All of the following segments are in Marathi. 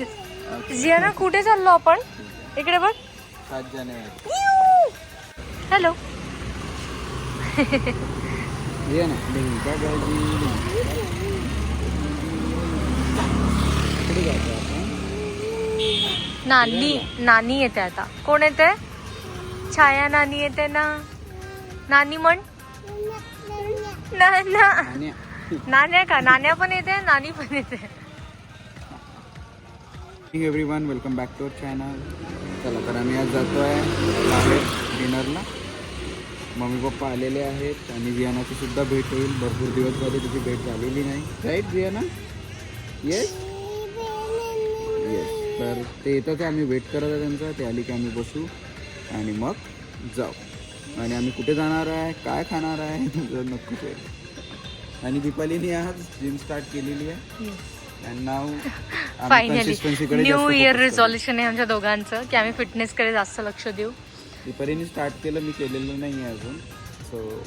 जियाना कुठे चाललो आपण? इकडे बघ. सात जानेवारी. हॅलो. नानी नानी येते आता. कोण येते? छाया नानी येते ना. नानी म्हण? नाना नाण्या का? नाण्या पण येते नानी पण येते. Everyone welcome back to our channel चला तर आम्ही आज जातो आहे बाहेर डिनरला मम्मी पप्पा आलेले आहेत आणि जियानाची सुद्धा भेट होईल. भरपूर दिवस झाले तिची भेट झालेली नाही. राईट जियाना? येस येस तर ते येतात आम्ही वेट करत आहे त्यांचा. ते आली की आम्ही बसू आणि मग जाऊ. आणि आम्ही कुठे जाणार आहे? काय खाणार आहे? नक्कीच नक्की आणि दीपालीने आज जिम स्टार्ट केलेली आहे. फायनली न्यू इयर रिझॉल्युशन आहे आमच्या दोघांचं की आम्ही फिटनेस कडे जास्त लक्ष देऊ. दीपालीने स्टार्ट केलं मी केलेलं नाही आहे अजून. सो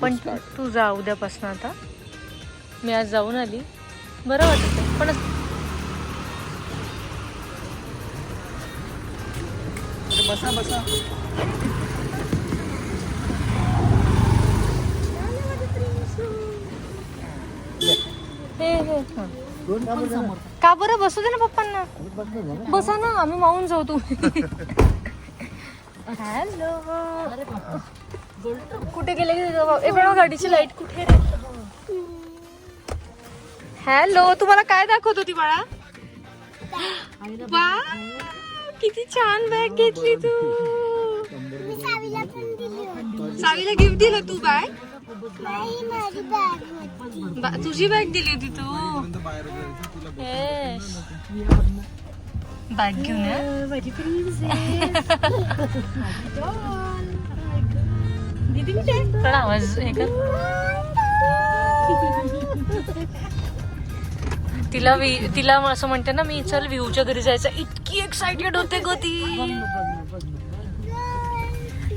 पण तू जा उद्यापासून आता. मी आज जाऊन आली. बरं वाटत. पण बसा बसा हे हे हं. का बरं? बसू दे ना पप्पांना. बसा ना आम्ही मावून जाऊ तुम्ही. हॅलो. कुठे गेले की ए पण गाडीची लाइट कुठे हॅलो तुम्हाला काय दाखवत होती बाळा? वा किती छान बॅग घेतली तू. सावीला गिफ्ट दिलं तू बॅग बा- तुझी बॅग दिली होती तू. बॅग घेऊन. पण आवाज हे कर. तिला तिला असं म्हणते ना मी चल व्ह्यूच्या घरी जायचं. इतकी एक्साइटेड होते ग ती.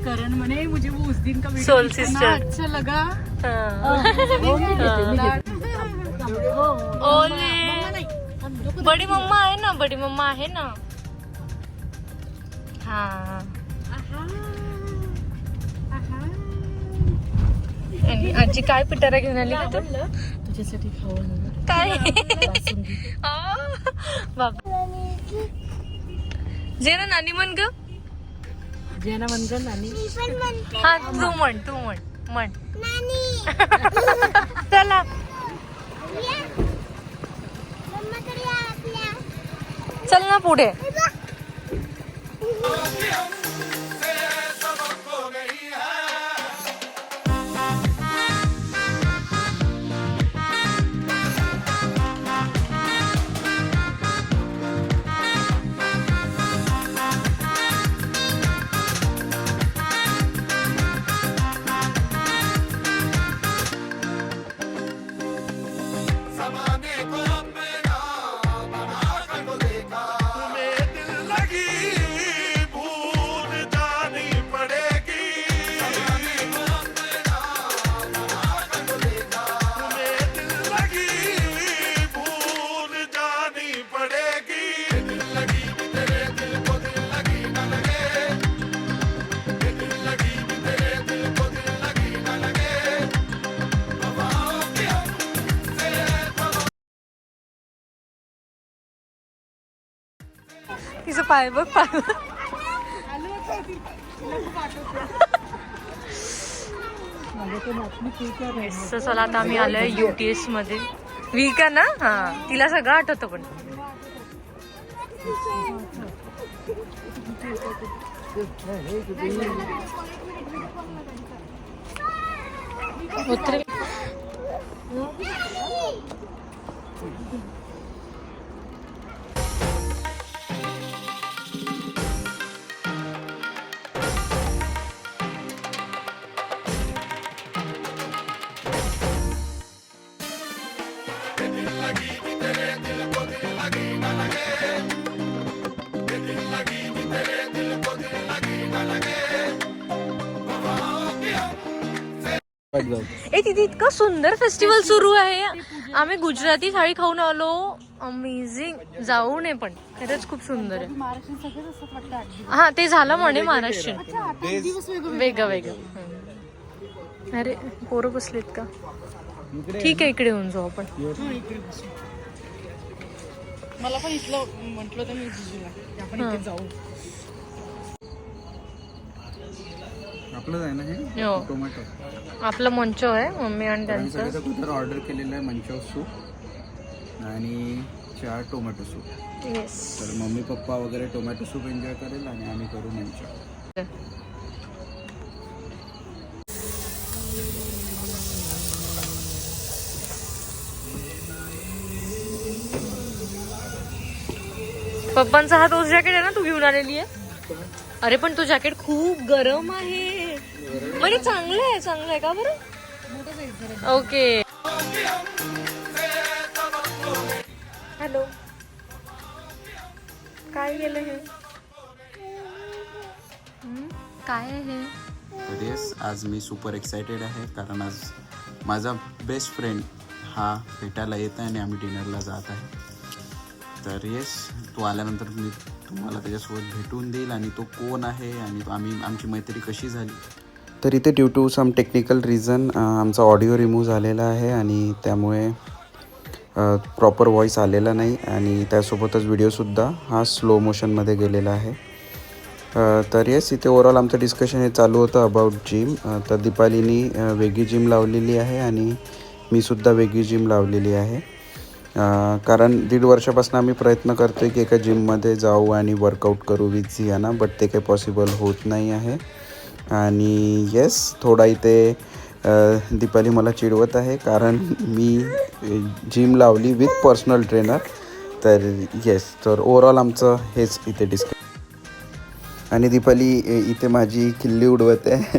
करण म्हणे मुझे वो उस दिन का वीडियो सोल इतना सिस्टर अच्छा लगा. ओले। बडी मम्मा आहे ना बडी मम्मा आहे ना। हा। आणि आजी काय पिटारा घेऊन आली का तू? तुझ्यासाठी खाऊ काय? आ, बाबा जे ना नानी म्हण ग. जेना मनगन आणि हा तू म्हण तू म्हण म्हण. चला. चल ना पुढे. तिचं पाय बघ पाय चला आता आम्ही आलोय युटीएसमध्ये. वी का ना? हा. तिला सगळं आठवतं पण. उतरे. ए तिथे इतकं सुंदर फेस्टिवल सुरू आहे. आम्ही गुजराती थाळी खाऊन आलो. अमेझिंग जाऊ नये पण. खरंच खूप सुंदर आहे. हा ते झालं म्हणे महाराष्ट्रीयन. वेगळं वेगळं. अरे पोरं बसलेत का? ठीक आहे इकडे येऊन जाऊ आपण. हा. मला पण इथलं म्हटलं होतं मी जिजूला. की आपण इथे जाऊ. आपलंच आहे ना हे? हो. टोमॅटो आपलं मंच आहे मम्मी आणि आम्ही त्यांचं. अगोदर ऑर्डर केलेलं आहे मंचाव सूप आणि चार टोमॅटो सूप येस तर मम्मी पप्पा वगैरे टोमॅटो सूप एन्जॉय करेल आणि आम्ही करू मंचाव पप्पांचा हा तोच जॅकेट आहे ना तू घेऊन आलेली आहे? अरे पण तो जॅकेट खूप गरम आहे. म्हणजे चांगलं आहे चांगलं आहे. का बरं? ओके. हॅलो. काय गेलं हे? काय आहे हे? आज मी सुपर एक्सायटेड आहे कारण आज माझा बेस्ट फ्रेंड हा भेटायला येत आहे आणि आम्ही डिनरला जात आहे. तर येस तो आल्यानंतर मी तुम्हाला त्याच्यासोबत भेटून देईल आणि तो कोण आहे आणि आम्ही आमची मैत्री कशी झाली? तर इथे due to some technical reason आमचा ऑडिओ रिमूव्ह झालेला आहे आणि त्यामुळे प्रॉपर व्हॉईस आलेला नाही आणि त्यासोबतच व्हिडिओसुद्धा हा स्लो मोशनमध्ये गेलेला आहे. तर येस इथे ओवरऑल आमचं डिस्कशन हे चालू होतं अबाउट जिम तर दीपालीनी वेगळी जिम लावलेली आहे आणि मी सुद्धा वेगळी जिम लावलेली आहे. कारण दीड वर्षापासून आम्ही प्रयत्न करतो आहे की एका जिममध्ये जाऊ आणि वर्कआउट करू विथ झियाना बट ते काही पॉसिबल होत नाही आहे. आणि येस थोडा इथे दीपाली मला चिडवत आहे कारण मी जिम लावली विथ पर्सनल ट्रेनर तर येस तर ओवरऑल आमचं हेच इथे डिस्क आणि दीपाली इथे माझी किल्ली उडवत आहे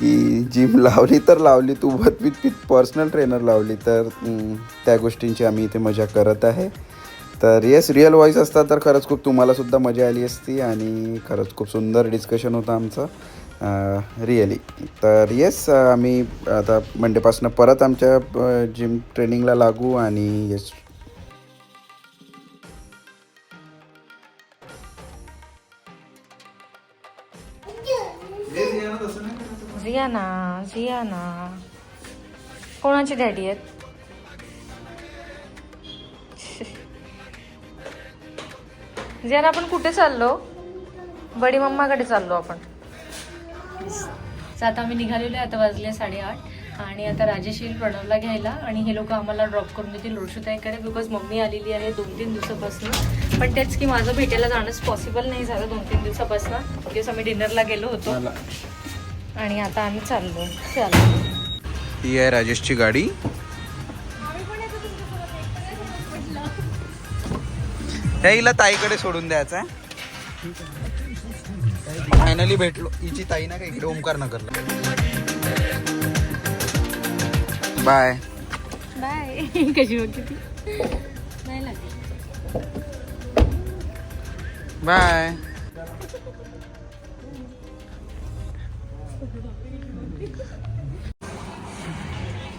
की जिम लावली तर लावली तू विथ विथ पर्सनल ट्रेनर लावली तर त्या गोष्टींची आम्ही इथे मजा करत आहे. तर येस रिअल व्हॉईस असता तर खरंच खूप तुम्हालासुद्धा मजा आली असती आणि खरंच खूप सुंदर डिस्कशन होतं आमचं. रिअली तर येस आम्ही आता मंडेपासून परत आमच्या जिम ट्रेनिंगला लागू आणि येस जियाना जियाना कोणाची डॅडी आहेत? जियाना आपण कुठे चाललो? बडी मम्माकडे चाललो आपण. तर आता आम्ही निघालेलो आहे आता वाजले साडेआठ. आणि आता राजेश येईल प्रणवला घ्यायला आणि हे लोक आम्हाला ड्रॉप करून देतील लोडशुताईकडे बिकॉज मम्मी आलेली आहे दोन तीन दिवसापासून. पण तेच की माझं भेटायला जाणंच पॉसिबल नाही झालं दोन तीन दिवसापासून. दिवस आम्ही डिनरला गेलो होतो. आणि आता आम्ही चाललो चाललो. ही आहे राजेशची गाडी. हिला ताईकडे सोडून द्यायचं आहे. फायनली भेटलो. हिची ताई ना काय इकडे ओमकार नगरला बाय. बाय. कशी होती ती? नाही लागली. बाय.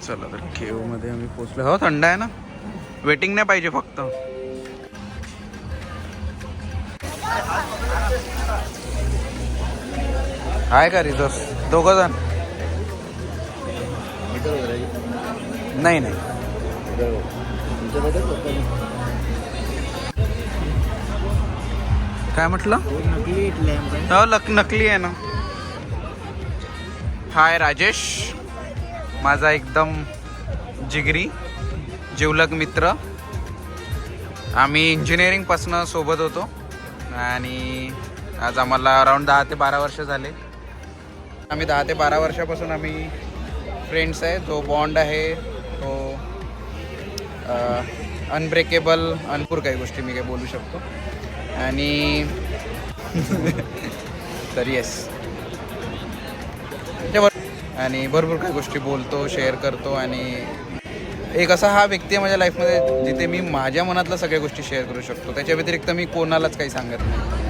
चला तर केवमध्ये आम्ही पोचलो हो थंड आहे ना? वेटिंग नाही पाहिजे फक्त. आहे का रिझर्व दोघं जण? नाही नाही. काय म्हटलं? हो लक नकली आहे ना. हाय राजेश. माझा एकदम जिगरी जिवलग मित्र. आम्ही इंजिनिअरिंगपासनं सोबत होतो. आणि आज आम्हाला अराऊंड दहा ते बारा वर्ष झाले. आम्ही दहा ते बारा वर्षापासून आम्ही फ्रेंड्स आहे. जो बॉन्ड आहे तो अनब्रेकेबल अनपूर काही गोष्टी मी काही बोलू शकतो. आणि तर येस आणि भरपूर काही गोष्टी बोलतो शेअर करतो आणि एक असा हा व्यक्ती आहे माझ्या लाईफमध्ये जिथे मी माझ्या मनातल्या सगळ्या गोष्टी शेअर करू शकतो. त्याच्या व्यतिरिक्त मी कोणालाच काही सांगत नाही.